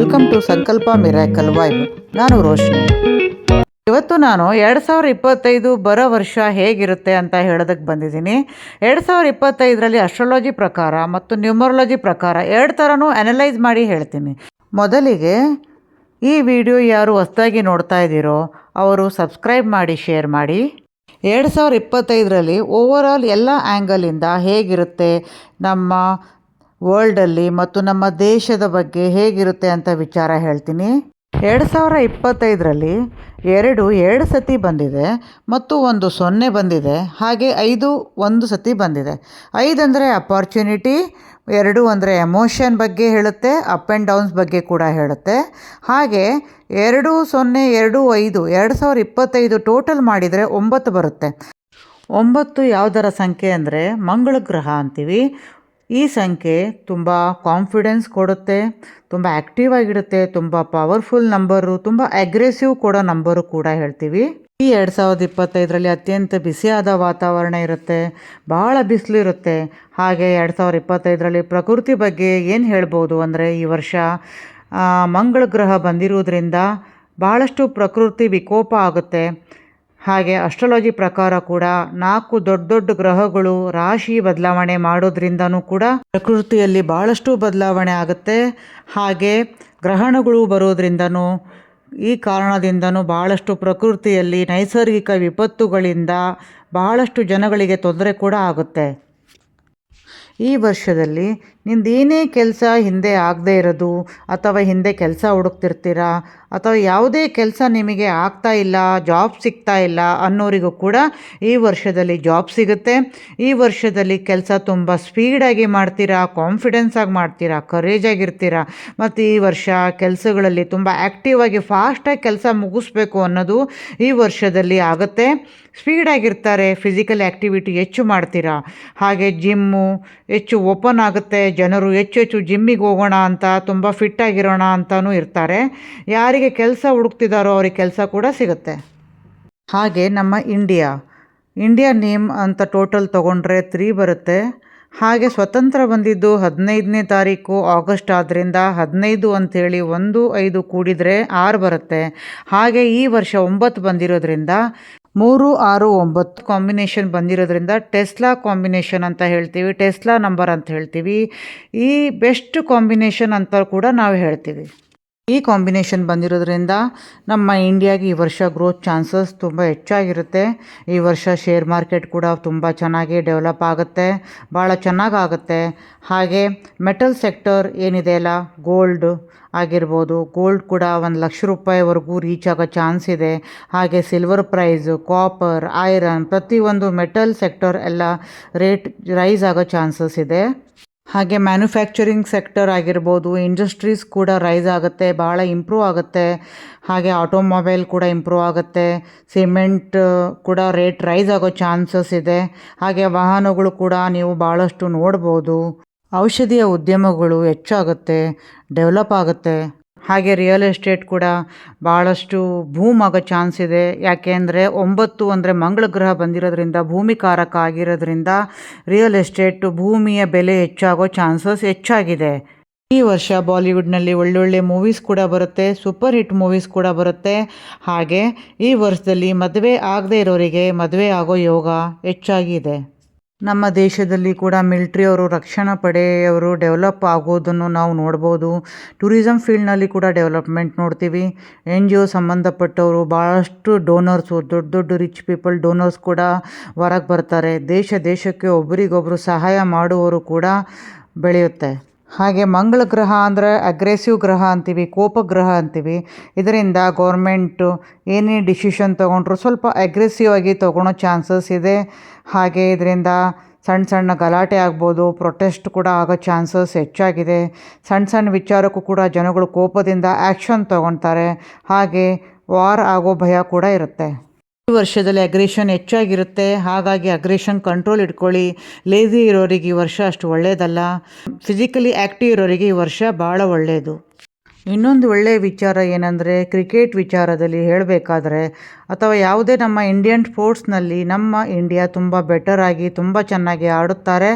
Welcome to Sankalpa miracle vibe. ನಾನು ರೋಶ್ನಿ. ಇವತ್ತು ನಾನು ಎರಡು ಸಾವಿರ ಇಪ್ಪತ್ತೈದು ಬರೋ ವರ್ಷ ಹೇಗಿರುತ್ತೆ ಅಂತ ಹೇಳೋದಕ್ಕೆ ಬಂದಿದ್ದೀನಿ. ಎರಡು ಸಾವಿರ ಇಪ್ಪತ್ತೈದರಲ್ಲಿ ಅಸ್ಟ್ರಾಲಜಿ ಪ್ರಕಾರ ಮತ್ತು ನ್ಯೂಮರಾಲಜಿ ಪ್ರಕಾರ ಎರಡು ಥರನೂ ಅನಲೈಸ್ ಮಾಡಿ ಹೇಳ್ತೀನಿ. ಮೊದಲಿಗೆ ಈ ವಿಡಿಯೋ ಯಾರು ಹೊಸದಾಗಿ ನೋಡ್ತಾ ಇದ್ದೀರೋ ಅವರು ಸಬ್ಸ್ಕ್ರೈಬ್ ಮಾಡಿ ಶೇರ್ ಮಾಡಿ. ಎರಡು ಸಾವಿರ ಇಪ್ಪತ್ತೈದರಲ್ಲಿ ಓವರಾಲ್ ಎಲ್ಲ ಆ್ಯಂಗಲಿಂದ ಹೇಗಿರುತ್ತೆ ನಮ್ಮ ವರ್ಲ್ಡಲ್ಲಿ ಮತ್ತು ನಮ್ಮ ದೇಶದ ಬಗ್ಗೆ ಹೇಗಿರುತ್ತೆ ಅಂತ ವಿಚಾರ ಹೇಳ್ತೀನಿ. ಎರಡು ಸಾವಿರ ಇಪ್ಪತ್ತೈದರಲ್ಲಿ ಎರಡು ಎರಡು ಸತಿ ಬಂದಿದೆ ಮತ್ತು ಒಂದು ಸೊನ್ನೆ ಬಂದಿದೆ. ಹಾಗೆ ಐದು, ಒಂದು ಸತಿ ಬಂದಿದೆ. ಐದು ಅಂದರೆ ಅಪಾರ್ಚುನಿಟಿ ಎರಡು ಅಂದರೆ ಎಮೋಷನ್ ಬಗ್ಗೆ ಹೇಳುತ್ತೆ ಅಪ್ ಆ್ಯಂಡ್ ಡೌನ್ಸ್ ಬಗ್ಗೆ ಕೂಡ ಹೇಳುತ್ತೆ. ಹಾಗೆ ಎರಡು, ಸೊನ್ನೆ, ಎರಡು, ಐದು, ಎರಡು ಸಾವಿರ ಇಪ್ಪತ್ತೈದು ಟೋಟಲ್ ಮಾಡಿದರೆ ಒಂಬತ್ತು ಬರುತ್ತೆ. ಒಂಬತ್ತು ಯಾವುದರ ಸಂಖ್ಯೆ ಅಂದರೆ ಮಂಗಳ ಗ್ರಹ ಅಂತೀವಿ. ಈ ಸಂಖ್ಯೆ ತುಂಬ ಕಾನ್ಫಿಡೆನ್ಸ್ ಕೊಡುತ್ತೆ, ತುಂಬ ಆ್ಯಕ್ಟಿವ್ ಆಗಿರುತ್ತೆ, ತುಂಬ ಪವರ್ಫುಲ್ ನಂಬರು ತುಂಬ ಅಗ್ರೆಸಿವ್ ಕೊಡೋ ನಂಬರು ಕೂಡ ಹೇಳ್ತೀವಿ. ಈ ಎರಡು ಸಾವಿರದ ಇಪ್ಪತ್ತೈದರಲ್ಲಿ ಅತ್ಯಂತ ಬಿಸಿಯಾದ ವಾತಾವರಣ ಇರುತ್ತೆ ಭಾಳ ಬಿಸಿಲು ಇರುತ್ತೆ. ಹಾಗೆ ಎರಡು ಸಾವಿರದ ಇಪ್ಪತ್ತೈದರಲ್ಲಿ ಪ್ರಕೃತಿ ಬಗ್ಗೆ ಏನು ಹೇಳ್ಬೋದು ಅಂದರೆ ಈ ವರ್ಷ ಮಂಗಳ ಗ್ರಹ ಬಂದಿರುವುದರಿಂದ ಭಾಳಷ್ಟು ಪ್ರಕೃತಿ ವಿಕೋಪ ಆಗುತ್ತೆ. ಹಾಗೆ ಅಸ್ಟ್ರಾಲಜಿ ಪ್ರಕಾರ ಕೂಡ ನಾಲ್ಕು ದೊಡ್ಡ ದೊಡ್ಡ ಗ್ರಹಗಳು ರಾಶಿ ಬದಲಾವಣೆ ಮಾಡೋದ್ರಿಂದನೂ ಕೂಡ ಪ್ರಕೃತಿಯಲ್ಲಿ ಭಾಳಷ್ಟು ಬದಲಾವಣೆ ಆಗುತ್ತೆ. ಹಾಗೆ ಗ್ರಹಣಗಳು ಬರೋದ್ರಿಂದನೂ ಈ ಕಾರಣದಿಂದನೂ ಭಾಳಷ್ಟು ಪ್ರಕೃತಿಯಲ್ಲಿ ನೈಸರ್ಗಿಕ ವಿಪತ್ತುಗಳಿಂದ ಬಹಳಷ್ಟು ಜನಗಳಿಗೆ ತೊಂದರೆ ಕೂಡ ಆಗುತ್ತೆ. ಈ ವರ್ಷದಲ್ಲಿ ನಿಂದೇನೇ ಕೆಲಸ ಹಿಂದೆ ಆಗದೇ ಇರೋದು, ಅಥವಾ ಹಿಂದೆ ಕೆಲಸ ಹುಡುಕ್ತಿರ್ತೀರಾ, ಅಥವಾ ಯಾವುದೇ ಕೆಲಸ ನಿಮಗೆ ಆಗ್ತಾ ಇಲ್ಲ, ಜಾಬ್ ಸಿಗ್ತಾ ಇಲ್ಲ ಅನ್ನೋರಿಗೂ ಕೂಡ ಈ ವರ್ಷದಲ್ಲಿ ಜಾಬ್ ಸಿಗುತ್ತೆ. ಈ ವರ್ಷದಲ್ಲಿ ಕೆಲಸ ತುಂಬ ಸ್ಪೀಡಾಗಿ ಮಾಡ್ತೀರಾ ಕಾನ್ಫಿಡೆನ್ಸ್ ಆಗಿ ಮಾಡ್ತೀರಾ ಕರೇಜ್ ಆಗಿರ್ತೀರಾ ಮತ್ತು ಈ ವರ್ಷ ಕೆಲಸಗಳಲ್ಲಿ ತುಂಬ ಆ್ಯಕ್ಟಿವ್ ಆಗಿ ಫಾಸ್ಟಾಗಿ ಕೆಲಸ ಮುಗಿಸ್ಬೇಕು ಅನ್ನೋದು ಈ ವರ್ಷದಲ್ಲಿ ಆಗುತ್ತೆ. ಸ್ಪೀಡಾಗಿರ್ತಾರೆ ಫಿಸಿಕಲ್ ಆ್ಯಕ್ಟಿವಿಟಿ ಹೆಚ್ಚು ಮಾಡ್ತೀರಾ? ಹಾಗೆ ಜಿಮ್ಮು ಹೆಚ್ಚು ಓಪನ್ ಆಗುತ್ತೆ, ಜನರು ಹೆಚ್ಚು ಹೆಚ್ಚು ಜಿಮ್ಮಿಗೆ ಹೋಗೋಣ ಅಂತ, ತುಂಬ ಫಿಟ್ಟಾಗಿರೋಣ ಅಂತಲೂ ಇರ್ತಾರೆ. ಯಾರಿಗೆ ಕೆಲಸ ಹುಡುಕ್ತಿದ್ದಾರೋ ಅವ್ರಿಗೆ ಕೆಲಸ ಕೂಡ ಸಿಗುತ್ತೆ. ಹಾಗೆ ನಮ್ಮ ಇಂಡಿಯಾ ಇಂಡಿಯಾ ನೇಮ್ ಅಂತ ಟೋಟಲ್ ತೊಗೊಂಡ್ರೆ ತ್ರೀ ಬರುತ್ತೆ. ಹಾಗೆ ಸ್ವತಂತ್ರ ಬಂದಿದ್ದು ಹದಿನೈದನೇ ತಾರೀಕು, ಆಗಸ್ಟ್ ಆದ್ದರಿಂದ ಹದಿನೈದು ಅಂಥೇಳಿ ಒಂದು ಐದು ಕೂಡಿದರೆ ಆರು ಬರುತ್ತೆ. ಹಾಗೆ ಈ ವರ್ಷ ಒಂಬತ್ತು ಬಂದಿರೋದ್ರಿಂದ ಮೂರು ಆರು ಒಂಬತ್ತು ಕಾಂಬಿನೇಷನ್ ಬಂದಿರೋದ್ರಿಂದ ಟೆಸ್ಲಾ ಕಾಂಬಿನೇಷನ್ ಅಂತ ಹೇಳ್ತೀವಿ, ಟೆಸ್ಲಾ ನಂಬರ್ ಅಂತ ಹೇಳ್ತೀವಿ. ಈ ಬೆಸ್ಟ್ ಕಾಂಬಿನೇಷನ್ ಅಂತ ಕೂಡ ನಾವು ಹೇಳ್ತೀವಿ. ಈ ಕಾಂಬಿನೇಷನ್ ಬಂದಿರೋದ್ರಿಂದ ನಮ್ಮ ಇಂಡಿಯಾಗೆ ಈ ವರ್ಷ ಗ್ರೋತ್ ಚಾನ್ಸಸ್ ತುಂಬ ಹೆಚ್ಚಾಗಿರುತ್ತೆ. ಈ ವರ್ಷ ಶೇರ್ ಮಾರ್ಕೆಟ್ ಕೂಡ ತುಂಬ ಚೆನ್ನಾಗಿ ಡೆವಲಪ್ ಆಗುತ್ತೆ. ಭಾಳ ಚೆನ್ನಾಗಾಗುತ್ತೆ ಹಾಗೆ ಮೆಟಲ್ ಸೆಕ್ಟರ್ ಏನಿದೆ ಅಲ್ಲ ಗೋಲ್ಡ್ ಆಗಿರ್ಬೋದು. ಗೋಲ್ಡ್ ಕೂಡ ಒಂದು ಲಕ್ಷ ರೂಪಾಯಿವರೆಗೂ ರೀಚ್ ಆಗೋ ಚಾನ್ಸ್ ಇದೆ. ಹಾಗೆ ಸಿಲ್ವರ್ ಪ್ರೈಸು ಕಾಪರ್ ಐರನ್ ಪ್ರತಿಯೊಂದು ಮೆಟಲ್ ಸೆಕ್ಟರ್ ಎಲ್ಲ ರೇಟ್ ರೈಸ್ ಆಗೋ ಚಾನ್ಸಸ್ ಇದೆ. ಹಾಗೆ ಮ್ಯಾನುಫ್ಯಾಕ್ಚರಿಂಗ್ ಸೆಕ್ಟರ್ ಆಗಿರ್ಬೋದು ಇಂಡಸ್ಟ್ರೀಸ್ ಕೂಡ ರೈಸ್ ಆಗುತ್ತೆ ಭಾಳ ಇಂಪ್ರೂವ್ ಆಗುತ್ತೆ. ಹಾಗೆ ಆಟೋಮೊಬೈಲ್ ಕೂಡ ಇಂಪ್ರೂವ್ ಆಗುತ್ತೆ. ಸಿಮೆಂಟ್ ಕೂಡ ರೇಟ್ ರೈಸ್ ಆಗೋ ಚಾನ್ಸಸ್ ಇದೆ. ಹಾಗೆ ವಾಹನಗಳು ಕೂಡ ನೀವು ಭಾಳಷ್ಟು ನೋಡ್ಬೋದು. ಔಷಧಿಯ ಉದ್ಯಮಗಳು ಹೆಚ್ಚಾಗುತ್ತೆ ಡೆವಲಪ್ ಆಗುತ್ತೆ. ಹಾಗೆ ರಿಯಲ್ ಎಸ್ಟೇಟ್ ಕೂಡ ಭಾಳಷ್ಟು ಭೂಮ್ ಆಗೋ ಚಾನ್ಸ್ ಇದೆ. ಯಾಕೆ ಅಂದರೆ ಒಂಬತ್ತು ಅಂದರೆ ಮಂಗಳ ಗ್ರಹ ಬಂದಿರೋದ್ರಿಂದ ಭೂಮಿಕಾರಕ ಆಗಿರೋದ್ರಿಂದ ರಿಯಲ್ ಎಸ್ಟೇಟ್ ಭೂಮಿಯ ಬೆಲೆ ಹೆಚ್ಚಾಗೋ ಚಾನ್ಸಸ್ ಹೆಚ್ಚಾಗಿದೆ. ಈ ವರ್ಷ ಬಾಲಿವುಡ್ನಲ್ಲಿ ಒಳ್ಳೊಳ್ಳೆ ಮೂವೀಸ್ ಕೂಡ ಬರುತ್ತೆ ಸೂಪರ್ ಹಿಟ್ ಮೂವೀಸ್ ಕೂಡ ಬರುತ್ತೆ. ಹಾಗೆ ಈ ವರ್ಷದಲ್ಲಿ ಮದುವೆ ಆಗದೇ ಇರೋರಿಗೆ ಮದುವೆ ಆಗೋ ಯೋಗ ಹೆಚ್ಚಾಗಿದೆ ನಮ್ಮ ದೇಶದಲ್ಲಿ ಕೂಡ ಮಿಲ್ಟ್ರಿಯವರು ರಕ್ಷಣಾ ಪಡೆಯವರು ಡೆವಲಪ್ ಆಗೋದನ್ನು ನಾವು ನೋಡ್ಬೋದು. ಟೂರಿಸಮ್ ಫೀಲ್ಡ್ನಲ್ಲಿ ಕೂಡ ಡೆವಲಪ್ಮೆಂಟ್ ನೋಡ್ತೀವಿ. ಎನ್ ಜಿ ಒ ಸಂಬಂಧಪಟ್ಟವರು ಭಾಳಷ್ಟು ಡೋನರ್ಸು, ದೊಡ್ಡ ದೊಡ್ಡ ರಿಚ್ ಪೀಪಲ್ ಡೋನರ್ಸ್ ಕೂಡ ಹೊರಗೆ ಬರ್ತಾರೆ. ದೇಶ ದೇಶಕ್ಕೆ ಒಬ್ಬರಿಗೊಬ್ಬರು ಸಹಾಯ ಮಾಡುವವರು ಕೂಡ ಬೆಳೆಯುತ್ತೆ. ಹಾಗೆ ಮಂಗಳ ಗ್ರಹ ಅಂದರೆ ಅಗ್ರೆಸಿವ್ ಗ್ರಹ ಅಂತೀವಿ ಕೋಪ ಗ್ರಹ ಅಂತೀವಿ. ಇದರಿಂದ ಗೌರ್ಮೆಂಟು ಏನೇ ಡಿಸಿಷನ್ ತೊಗೊಂಡ್ರು ಸ್ವಲ್ಪ ಅಗ್ರೆಸಿವ್ ಆಗಿ ತೊಗೊಳೋ ಚಾನ್ಸಸ್ ಇದೆ. ಹಾಗೆ ಇದರಿಂದ ಸಣ್ಣ ಸಣ್ಣ ಗಲಾಟೆ ಆಗ್ಬೋದು ಪ್ರೊಟೆಸ್ಟ್ ಕೂಡ ಆಗೋ ಚಾನ್ಸಸ್ ಹೆಚ್ಚಾಗಿದೆ. ಸಣ್ಣ ಸಣ್ಣ ವಿಚಾರಕ್ಕೂ ಕೂಡ ಜನಗಳು ಕೋಪದಿಂದ ಆ್ಯಕ್ಷನ್ ತೊಗೊಳ್ತಾರೆ. ಹಾಗೆ ವಾರ್ ಆಗೋ ಭಯ ಕೂಡ ಇರುತ್ತೆ. ಈ ವರ್ಷದಲ್ಲಿ ಅಗ್ರೆಷನ್ ಹೆಚ್ಚಾಗಿರುತ್ತೆ, ಹಾಗಾಗಿ ಅಗ್ರೆಷನ್ ಕಂಟ್ರೋಲ್ ಇಟ್ಕೊಳ್ಳಿ. ಲೇಜಿ ಇರೋರಿಗೆ ಈ ವರ್ಷ ಅಷ್ಟು ಒಳ್ಳೆಯದಲ್ಲ ಫಿಸಿಕಲಿ ಆ್ಯಕ್ಟಿವ್ ಇರೋರಿಗೆ ಈ ವರ್ಷ ಭಾಳ ಒಳ್ಳೆಯದು ಇನ್ನೊಂದು ಒಳ್ಳೆಯ ವಿಚಾರ ಏನಂದರೆ ಕ್ರಿಕೆಟ್ ವಿಚಾರದಲ್ಲಿ ಹೇಳಬೇಕಾದ್ರೆ, ಅಥವಾ ಯಾವುದೇ ನಮ್ಮ ಇಂಡಿಯನ್ ಸ್ಪೋರ್ಟ್ಸ್ನಲ್ಲಿ ನಮ್ಮ ಇಂಡಿಯಾ ತುಂಬ ಬೆಟರ್ ಆಗಿ, ತುಂಬ ಚೆನ್ನಾಗಿ ಆಡುತ್ತಾರೆ.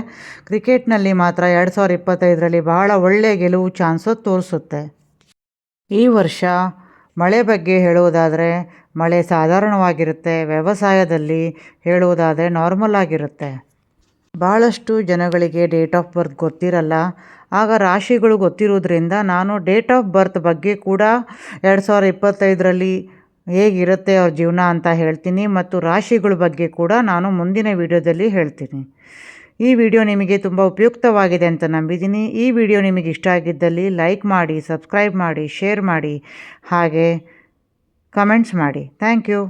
ಕ್ರಿಕೆಟ್ನಲ್ಲಿ ಮಾತ್ರ ಎರಡು ಸಾವಿರ ಇಪ್ಪತ್ತೈದರಲ್ಲಿ ಬಹಳ ಒಳ್ಳೆಯ ಗೆಲುವು ಚಾನ್ಸಸ್ ತೋರಿಸುತ್ತೆ. ಈ ವರ್ಷ ಮಳೆ ಬಗ್ಗೆ ಹೇಳುವುದಾದರೆ, ಮಳೆ ಸಾಧಾರಣವಾಗಿರುತ್ತೆ, ವ್ಯವಸಾಯದಲ್ಲಿ ಹೇಳುವುದಾದರೆ ನಾರ್ಮಲ್ ಆಗಿರುತ್ತೆ. ಭಾಳಷ್ಟು ಜನಗಳಿಗೆ ಡೇಟ್ ಆಫ್ ಬರ್ತ್ ಗೊತ್ತಿರಲ್ಲ. ಆಗ ರಾಶಿಗಳು ಗೊತ್ತಿರೋದ್ರಿಂದ ನಾನು ಡೇಟ್ ಆಫ್ ಬರ್ತ್ ಬಗ್ಗೆ ಕೂಡ ಎರಡು ಸಾವಿರ ಇಪ್ಪತ್ತೈದರಲ್ಲಿ ಹೇಗಿರುತ್ತೆ ಅವ್ರ ಜೀವನ ಅಂತ ಹೇಳ್ತೀನಿ ಮತ್ತು ರಾಶಿಗಳ ಬಗ್ಗೆ ಕೂಡ ನಾನು ಮುಂದಿನ ವಿಡಿಯೋದಲ್ಲಿ ಹೇಳ್ತೀನಿ. ಈ ವಿಡಿಯೋ ನಿಮಗೆ ತುಂಬ ಉಪಯುಕ್ತವಾಗಿದೆ ಅಂತ ನಂಬಿದ್ದೀನಿ. ಈ ವಿಡಿಯೋ ನಿಮಗೆ ಇಷ್ಟ ಆಗಿದ್ದಲ್ಲಿ ಲೈಕ್ ಮಾಡಿ, ಸಬ್ಸ್ಕ್ರೈಬ್ ಮಾಡಿ, ಶೇರ್ ಮಾಡಿ, ಹಾಗೆ ಕಮೆಂಟ್ಸ್ ಮಾಡಿ. Thank you.